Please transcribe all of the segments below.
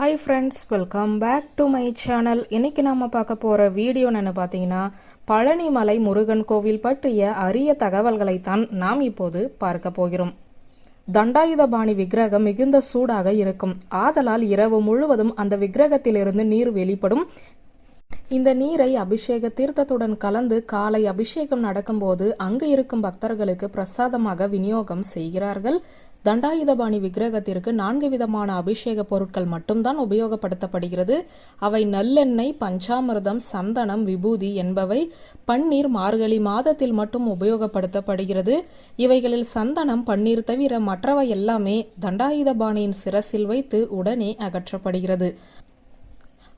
Hi friends welcome back to my channel இன்னைக்கு நம்ம பார்க்க போகிற வீடியோ என்ன பார்த்தீங்கன்னா பழனிமலை முருகன் கோவில் பற்றிய அரிய தகவல்களைத்தான் நாம் இப்போது பார்க்க போகிறோம். தண்டாயுதபாணி விக்கிரகம் மிகுந்த சூடாக இருக்கும். ஆதலால் இரவு முழுவதும் அந்த விக்கிரகத்திலிருந்து நீர் வெளிப்படும். இந்த நீரை அபிஷேக தீர்த்தத்துடன் கலந்து காலை அபிஷேகம் நடக்கும்போது அங்கு இருக்கும் பக்தர்களுக்கு பிரசாதமாக விநியோகம் செய்கிறார்கள். தண்டாயுதபாணி விக்கிரகத்திற்கு நான்கு விதமான அபிஷேக பொருட்கள் மட்டும்தான் உபயோகப்படுத்தப்படுகிறது. அவை நல்லெண்ணெய் பஞ்சாமிர்தம் சந்தனம் விபூதி என்பவை பன்னீர் மார்கழி மாதத்தில் மட்டும் உபயோகப்படுத்தப்படுகிறது. இவைகளில் சந்தனம் பன்னீர் தவிர மற்றவை எல்லாமே தண்டாயுதபாணியின் சிரசில் வைத்து உடனே அகற்றப்படுகிறது.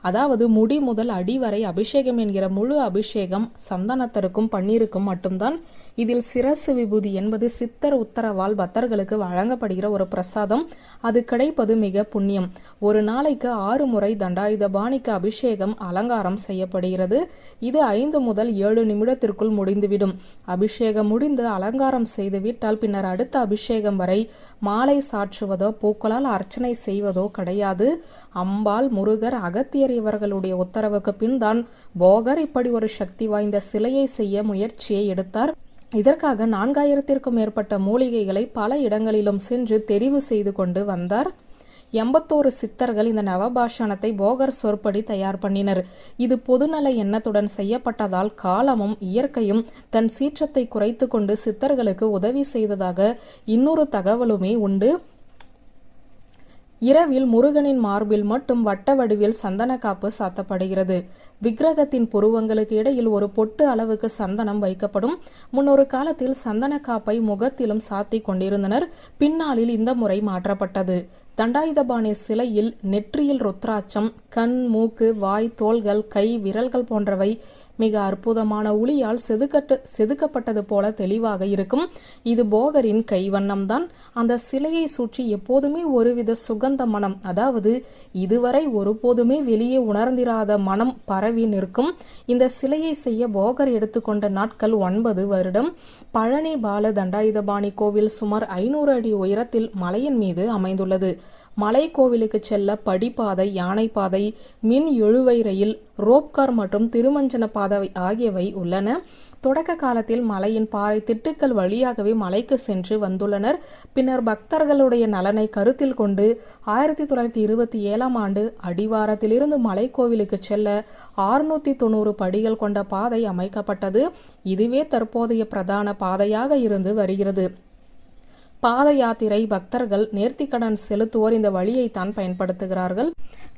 அதாவது முடி முதல் அடி வரை அபிஷேகம் என்கிற முழு அபிஷேகம் சந்தனத்தருக்கும் பன்னீருக்கும் மட்டும்தான். இதில் சிரசு விபூதி என்பது சித்தர் உத்தரவால் பக்தர்களுக்கு வழங்கப்படுகிற ஒரு பிரசாதம். அது கிடைப்பது மிக புண்ணியம். ஒரு நாளைக்கு ஆறு முறை தண்டாயுத பாணிக்கு அபிஷேகம் அலங்காரம் செய்யப்படுகிறது. இது ஐந்து முதல் ஏழு நிமிடத்திற்குள் முடிந்துவிடும். அபிஷேகம் முடிந்து அலங்காரம் செய்து விட்டால் பின்னர் அடுத்த அபிஷேகம் வரை மாலை சாற்றுவதோ பூக்களால் அர்ச்சனை செய்வதோ கிடையாது. அம்பாள் முருகர் அகத்தியர் இவர்களுடைய உத்தரவுக்கு பின்தான் போகர் இப்படி ஒரு சக்தி வாய்ந்த சிலையை செய்ய முயற்சியை எடுத்தார். இதற்காக நான்காயிரத்திற்கும் மேற்பட்ட மூலிகைகளை பல இடங்களிலும் சென்று தெரிவு செய்து கொண்டு வந்தார். எண்பத்தோரு சித்தர்கள் இந்த நவபாஷணத்தை போகர் சொற்படி தயார் பண்ணினர். இது பொதுநல எண்ணத்துடன் செய்யப்பட்டதால் காலமும் இயற்கையும் தன் சீற்றத்தை குறைத்து கொண்டு சித்தர்களுக்கு உதவி செய்ததாக இன்னொரு தகவலுமே உண்டு. இரவில் முருகனின் மார்பில் மட்டும் வட்ட வடிவில் சந்தன காப்பு சாத்தப்படுகிறது. விக்கிரகத்தின் புருவங்களுக்கு இடையில் ஒரு பொட்டு அளவுக்கு சந்தனம் வைக்கப்படும். முன்னொரு காலத்தில் சந்தன காப்பை முகத்திலும் சாத்தி கொண்டிருந்தனர். பின்னாளில் இந்த முறை மாற்றப்பட்டது. தண்டாயுதபாணி சிலையில் நெற்றியில் ருத்ராட்சம் கண் மூக்கு வாய் தோள்கள் கை விரல்கள் போன்றவை மிக அற்புதமான ஒளியால் செதுக்கட்டு செதுக்கப்பட்டது போல தெளிவாக இருக்கும். இது போகரின் கைவண்ணம்தான். அந்த சிலையை சுற்றி எப்போதுமே ஒருவித சுகந்த மனம். அதாவது இதுவரை ஒருபோதுமே வெளியே உணர்ந்திராத மனம் பரவி நிற்கும். இந்த சிலையை செய்ய போகர் எடுத்துக்கொண்ட நாட்கள் ஒன்பது வருடம். பழனி பால தண்டாயுதபாணி கோவில் சுமார் ஐநூறு அடி உயரத்தில் மலையின் மீது அமைந்துள்ளது. மலை கோவிலுக்கு செல்ல படிப்பாதை யானைப்பாதை மின் எழுவை ரயில் ரோப்கார் மற்றும் திருமஞ்சன பாதை ஆகியவை உள்ளன. தொடக்க காலத்தில் மலையின் பாறை திட்டுக்கள் வழியாகவே மலைக்கு சென்று வந்துள்ளனர். பின்னர் பக்தர்களுடைய நலனை கருத்தில் கொண்டு ஆயிரத்தி தொள்ளாயிரத்தி இருபத்தி ஏழாம் ஆண்டு அடிவாரத்திலிருந்து மலைக்கோவிலுக்கு செல்ல ஆறுநூத்தி தொண்ணூறு படிகள் கொண்ட பாதை அமைக்கப்பட்டது. இதுவே தற்போதைய பிரதான பாதையாக இருந்து வருகிறது. பாத யாத்திரை பக்தர்கள் நேர்த்திக்கடன் செலுத்துவோர் இந்த வழியைத்தான் பயன்படுத்துகிறார்கள்.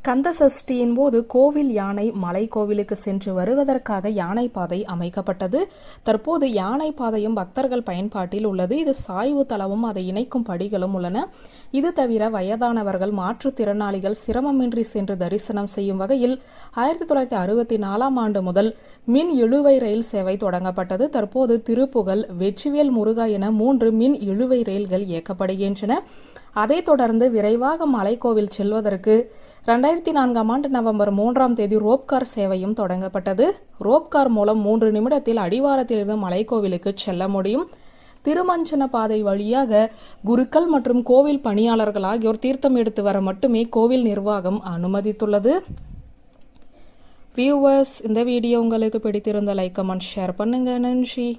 கந்த சஷ்டியின் போது கோவில் யானை மலை கோவிலுக்கு சென்று வருவதற்காக யானை பாதை அமைக்கப்பட்டது. தற்போது யானை பாதையும் பக்தர்கள் பயன்பாட்டில் உள்ளது. இது சாய்வு தளமும் அதை இணைக்கும் படிகளும் உள்ளன. இது தவிர வயதானவர்கள் மாற்றுத்திறனாளிகள் சிரமமின்றி சென்று தரிசனம் செய்யும் வகையில் ஆயிரத்தி தொள்ளாயிரத்தி அறுபத்தி நாலாம் ஆண்டு முதல் மின் இழுவை ரயில் சேவை தொடங்கப்பட்டது. தற்போது திருப்புகழ் வெற்றிவேல் முருகா என மூன்று மின் இழுவை ரயில்கள் இயக்கப்படுகின்றன. அதைத் தொடர்ந்து விரைவாக மலைக்கோவில் செல்வதற்கு ரெண்டாயிரத்தி நான்காம் ஆண்டு நவம்பர் மூன்றாம் தேதி ரோப்கார் சேவையும் தொடங்கப்பட்டது. ரோப்கார் மூலம் மூன்று நிமிடத்தில் அடிவாரத்திலிருந்து மலைக்கோவிலுக்கு செல்ல முடியும். திருமஞ்சன பாதை வழியாக குருக்கள் மற்றும் கோவில் பணியாளர்கள் ஆகியோர் தீர்த்தம் எடுத்து வர மட்டுமே கோவில் நிர்வாகம் அனுமதித்துள்ளது. வியூவர்ஸ் இந்த வீடியோ உங்களுக்கு பிடித்திருந்த லைக் கமெண்ட் ஷேர் பண்ணுங்க. நன்றி.